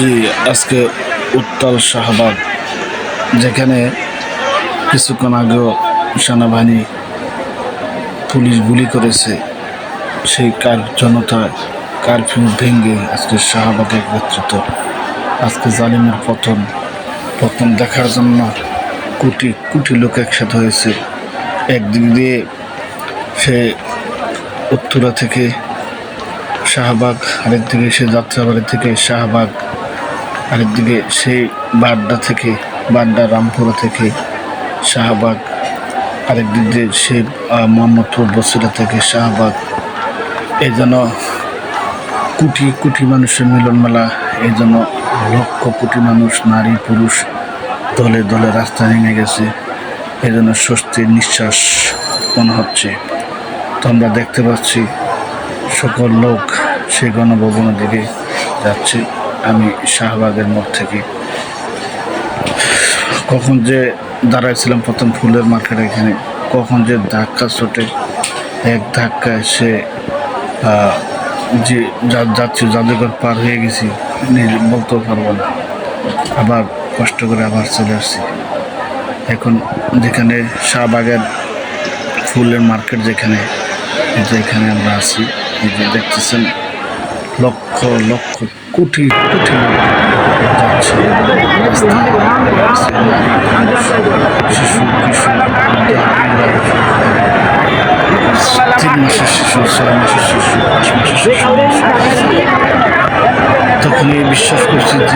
জি, আজকে উত্তাল শাহবাগ, যেখানে কিছুক্ষণ আগেও সেনাবাহিনী পুলিশ গুলি করেছে। সেই কার জনতা কারফিউ ভেঙে আজকে শাহবাগে একত্রিত আজকে জালিমের পতন পতন দেখার জন্য কোটি কোটি লোক একসাথে হয়েছে। একদিক দিয়ে সে উত্তরা থেকে শাহবাগ, আরেকদিকে সে যাত্রাবাড়ি থেকে শাহবাগ আরেকদিকে সেই বাড্ডা থেকে, বাড্ডা রামপুরা থেকে, শাহবাগ, আরেকদিক দিয়ে সে মোহাম্মদপুর বসিরা থেকে শাহবাগ। এই জন্য কোটি কোটি মানুষের মিলন মেলা এই জন্য লক্ষ কোটি মানুষ, নারী, পুরুষ দলে দলে রাস্তা নেমে গেছে। এই জন্য স্বস্তির নিঃশ্বাস মনে হচ্ছে। তো আমরা দেখতে পাচ্ছি, সকল লোক সেই গণভবনের দিকে যাচ্ছে। আমি শাহবাগের মোড় থেকে। কখন যে দাঁড়াইছিলাম প্রথম ফুলের মার্কেট এখানে কখন যে ধাক্কা ছোটে এক ধাক্কায় সে আহ, যে যাচ্ছি জাদুঘর পার হয়ে গেছি নিজে বলতেও পারব না। আবার কষ্ট করে আবার চলে আসছি। এখন যেখানে শাহবাগের ফুলের মার্কেট যেখানে এই যে এখানে আমরা আছি এই যে দেখতেছেন লক্ষ লক্ষ, কোটি কোটি যাচ্ছে শিশু কিশোর তিন মাসের শিশু ছয় মাসের শিশু, পাঁচ মাসের শিশু। তখনই বিশ্বাস করছি যে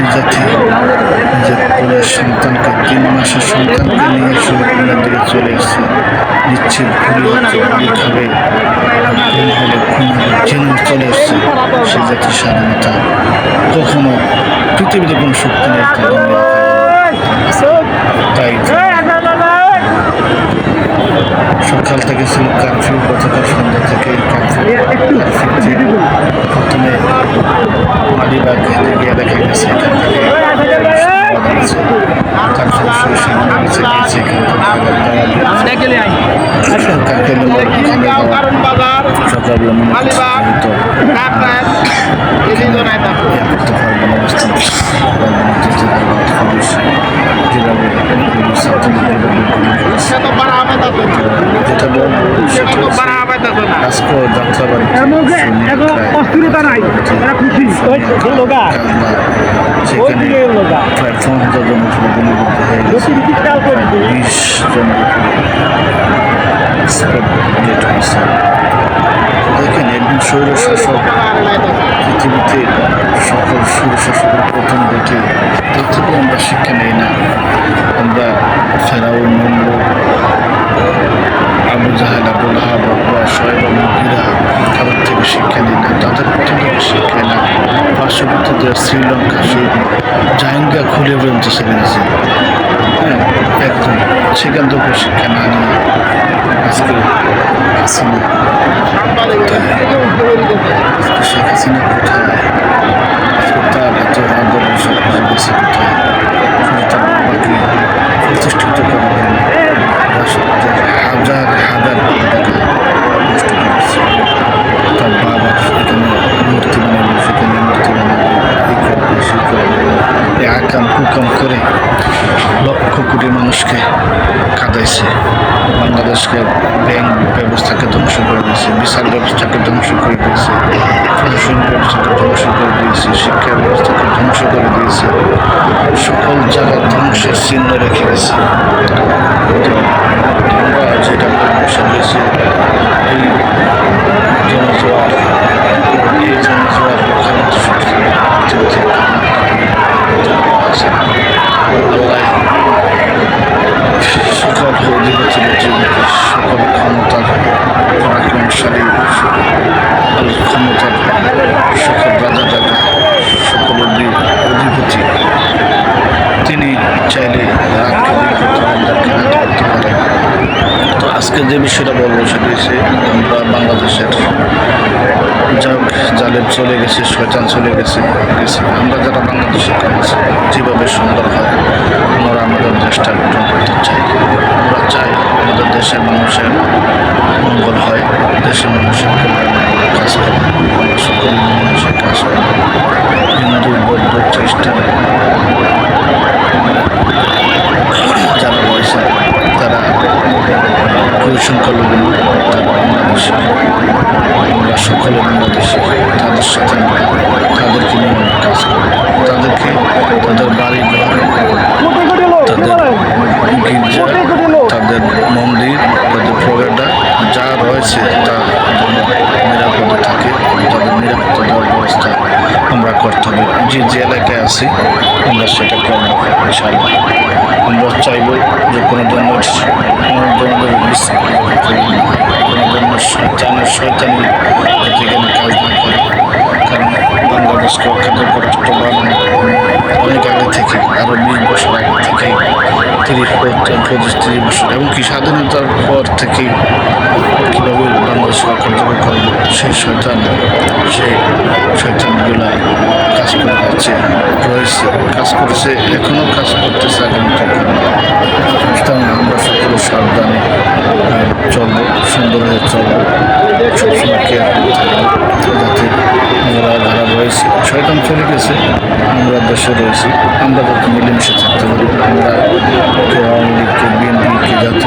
নিজের কোলের সন্তানকে তিন মাসের সন্তানকে নিয়ে সুরক্ষার দিকে চলে এসেছে। নিশ্চিত গুলি হচ্ছে গুলি খাবে খুন হবে চলে এসছে সে জাতির স্বাধীনতা। কখনো পৃথিবীতে কোনো শক্তি নেই তাই সকাল থেকে ছিল কারফিউ গতকাল সন্ধ্যা থেকে কারফিউ কারফিউতে প্রথমে মালিবাগ গিয়ে দেখা গেছে এখান থেকে সংবাদ আছে। কারফিউ শুরু সামনে গেছে গেছে এখান থেকে আবার কাকের নম্বর এখানে যাওয়া সকালবেলা মনে করছি হয়তো ইয়ে করতে পারব না অবস্থান পারব না যেতে পারব না পুলিশ যেভাবে পুলিশ ছাত্রদের যেভাবে গুলি করেছে যেটা বলব সেটা হচ্ছে আজকেও যাত্রাবাড়ি অস্থিরতা নাই এরা খুশি লোকা সেখানে হয়ে গেছে বিশ জন ডেট হয়েছে দেখেন একজন স্বৈর শাসক পৃথিবীতে সকল স্বৈর শাসকের প্রথম দেখে তার থেকে আমরা শিক্ষা নেই না। আমরা ফেরাউন নমরুদ আবু জাহেল আবু লাহাব আব্বা শোয়েব মুগিরা তাদের থেকে শিক্ষা নিই না। তাদের প্রথম থেকে শিক্ষা না। পার্শ্ববর্তী দেশ শ্রীলঙ্কা সেই জাহিঙ্গা খুলে পর্যন্ত দিয়েছে হ্যাঁ একদম। সেখান থেকে শিক্ষা না নিয়ে আজকে হাসিনা কোথায় আজকে শেখ হাসিনা কোথায় কাঁদাইছে। বাংলাদেশকে ব্যাংক ব্যবস্থাকে ধ্বংস করে দিয়েছে, বিচার ব্যবস্থাকে ধ্বংস করে দিয়েছে, প্রশাসন ব্যবস্থাকে ধ্বংস করে দিয়েছে, শিক্ষা ব্যবস্থাকে ধ্বংস করে দিয়েছে, সকল জায়গায় ধ্বংসের চিহ্ন রেখে গেছে। আমরা যেটা হচ্ছে এই জনজোয়ার আজকে যে বিষয়টা বলব সেটা হচ্ছে, আমরা বাংলাদেশের যাক জালেব চলে গেছে, শয়তান চলে গেছে গেছে। আমরা যারা বাংলাদেশে কাজ যেভাবে সুন্দর হয় আমরা আমাদের দেশটা গঠন করতে চাই আমরা চাই আমাদের দেশের মানুষের মঙ্গল হয়, দেশের মানুষের কল্যাণে কাজ করে আমরা সকল মানুষের কাজ করি হিন্দু বৌদ্ধ খ্রিস্টান যে যে এলাকায় আছি। আমরা সেটা করব ইনশাআল্লাহ আমরা চাইব যে কোনো ধরনের কোনো ধরনের। কোনো ধরনের শয়তানের শয়তানি যাতে এখানে কাজ না করে। কারণ বাংলাদেশকে রাষ্ট্র বানানো অনেক আগে থেকে আরও বিশ বছর আগে থেকে তিরিশ পঁচিশ, তিরিশ বছর, এমনকি স্বাধীনতার পর থেকে কীভাবে বাংলাদেশ কার্যকর করব, সেই শয়তান, সেই শয়তানগুলা কাজ করে রয়েছে, কাজ করেছে এখনও কাজ করতেছে আগামীতে সুতরাং আমরা সকলে সাবধানে চলবো, সুন্দর হয়ে চলবো। সবসময় কেয়ার করতে যাতে আমরা যারা রয়েছে, শয়তান চলে গেছে, আমরা দেশে রয়েছি, আমরা যাতে মিলেমিশে থাকতে পারি। আমরা কে আওয়ামী লীগ কে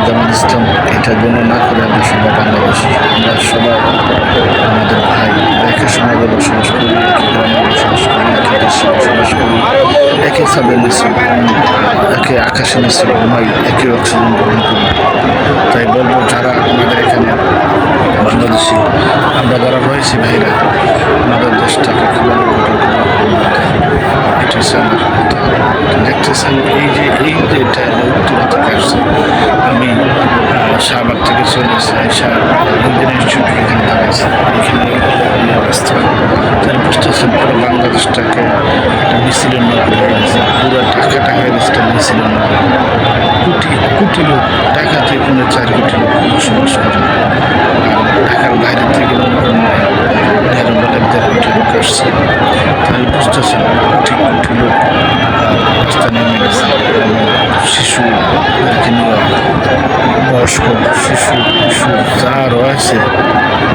যেমন ইসলাম এটা গণ্য না করে আমরা সবাই বাংলাদেশি। আমরা সবাই আমাদের ভাই একই সমাজে বসবাস করি একই গ্রামে বসবাস করি একই দেশে বসবাস করি একই সাবে নিচে একে আকাশে নিচে ঘুমাই একই অক্সিজেন গ্রহণ করি তাই বলব, যারা আমাদের এখানে বাংলাদেশি আমরা যারা রয়েছি ভাইরা আমাদের দেশটাকে কীভাবে গঠন করা এটা হচ্ছে আমার কথা। দেখতেছেন এই যে এই যে এটা উত্তর থেকে আসছে আমি আহ, শাহবাগ থেকে চলে এসে আইসা ইন্ডিয়ান ইনস্টিটিউট এখানে দাঁড়াইছি এখানে অবস্থা তাই বুঝতেছেন পুরো বাংলাদেশটাকে একটা মিছিলের নগর হয়ে গেছে পুরো ঢাকা ঢাকা গেছে মিছিলের নগর কোটি কোটি লোক ঢাকাতে কোনো চার কোটি লোক বসবাস করে। ঢাকার বাইরে থেকে বলে দেড় কোটি লোক আসছে। তাই বুঝতেছেন কোটি কোটি লোক আহ, রাস্তায় নেমে গেছে নিয়ে বয়স্ক শিশু শিশু যা রয়েছে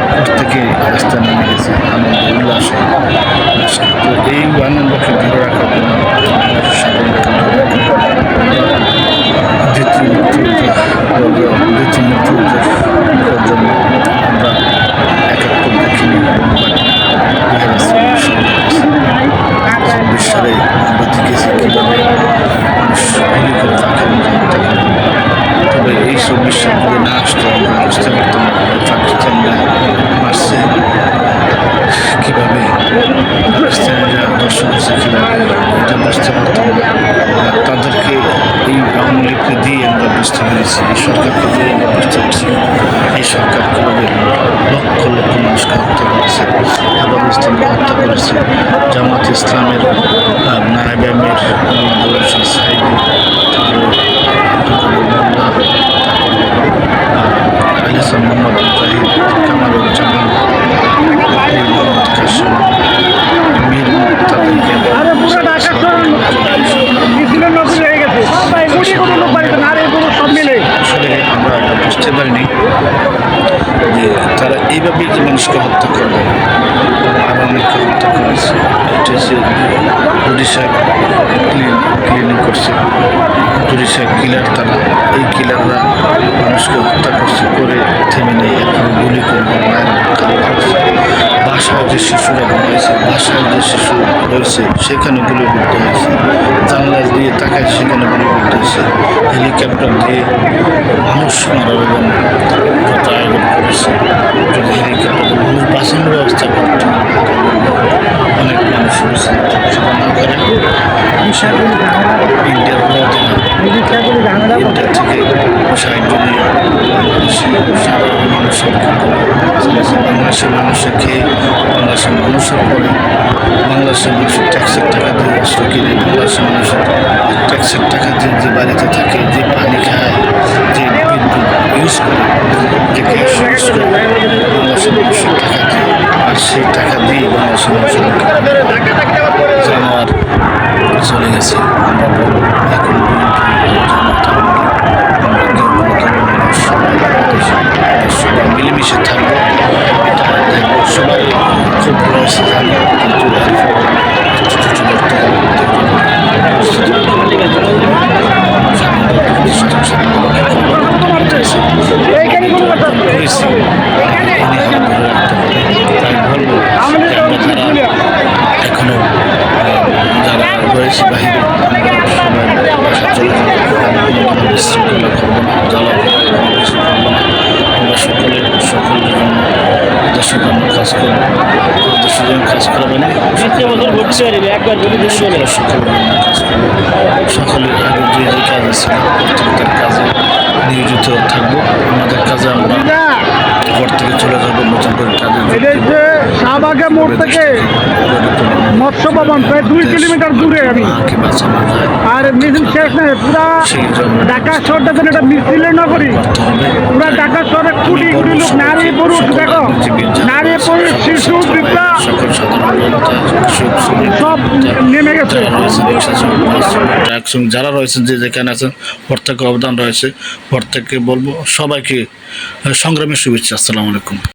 প্রত্যেকে রাস্তা নেমে গেছে আনন্দ উল্লাসে তো এই আনন্দকে ধরে রাখার জন্য দ্বিতীয় দ্বিতীয় মুক্তিযুদ্ধের জন্য পেরেছি এই সরকারকে দিয়ে আমরা বুঝতে এই সরকার কীভাবে লক্ষ লক্ষ মানুষকে হত্যা করেছে আবার ইসলামকে হত্যা করেছে জামাত ইসলামের নায়েব আমির সাহেব তারপরে এটা হচ্ছে উড়িষ্যা ক্লিনিং করছে উড়িষ্যা কিলার তারা এই কিলাররা মানুষকে হত্যা করছে করে থেমে নেই এখন গুলি করে মায়ের হত্যা করছে বাসায় যে শিশুরা ঘুমাইছে বাসায় যে শিশু রয়েছে, সেখানে গুলিবিদ্ধ হয়েছে। জানলা দিয়ে তাকায় সেখানে গুলিবিদ্ধ হয়েছে। হেলিকপ্টার দিয়ে মানুষ মারার এবং কথা আয়োজন করেছে। যদি হেলিকপ্টার মানুষ বাঁচানোর ব্যবস্থা করতো, অনেক মানুষ রয়েছে। সেটা না করে ইন্ডিয়ার ইন্ডিয়া থেকে মানুষের বাংলাদেশের মানুষের খেয়ে, বাংলাদেশের মানুষের পরে বাংলাদেশের মানুষের ট্যাক্সের টাকা দিয়ে অস্ত্র কিনে, বাংলাদেশের মানুষের ট্যাক্সের টাকা দিয়ে যে বাড়িতে থাকে, যে পানি খায়, যে বিদ্যুৎ ইউজ করে, যে গ্যাস ইউজ করে, বাংলাদেশের মানুষের টাকা দিয়ে, আর সেই টাকা দিয়ে বাংলাদেশের মানুষের জানোয়ার চলে গেছে। আমরা এখন মানুষ মিলেমিশে থাকব। সবাই যারা মিছিলে এখনও যারা চলে সকলে জন্য কাজ করব। দেশের কাজ করা না দ্বিতীয় বছর ভর্তি পারিবে একবার করব। সকলে আগে যে যে কাজ আছে প্রত্যেকটার কাজে নিয়োজিত থাকব। আমাদের কাজে আমরা ঘর থেকে চলে যাব নতুন করে মোড় থেকে মৎস্য ভবন প্রায় দুই কিলোমিটার দূরে আমি। আর মিছিল শেষ নয় পুরা ঢাকা শহরটা যেন এটা মিছিলে নগরী করতে হবে পুরা ঢাকা শহরে কোটি কোটি লোক নারী পুরুষ দেখো। নারী পুরুষ শিশু বৃদ্ধা সব নেমে গেছে। যারা রয়েছেন যে যেখানে আছেন প্রত্যেকের অবদান রয়েছে। প্রত্যেককে বলব সবাইকে সংগ্রামের শুভেচ্ছা। السلام عليكم.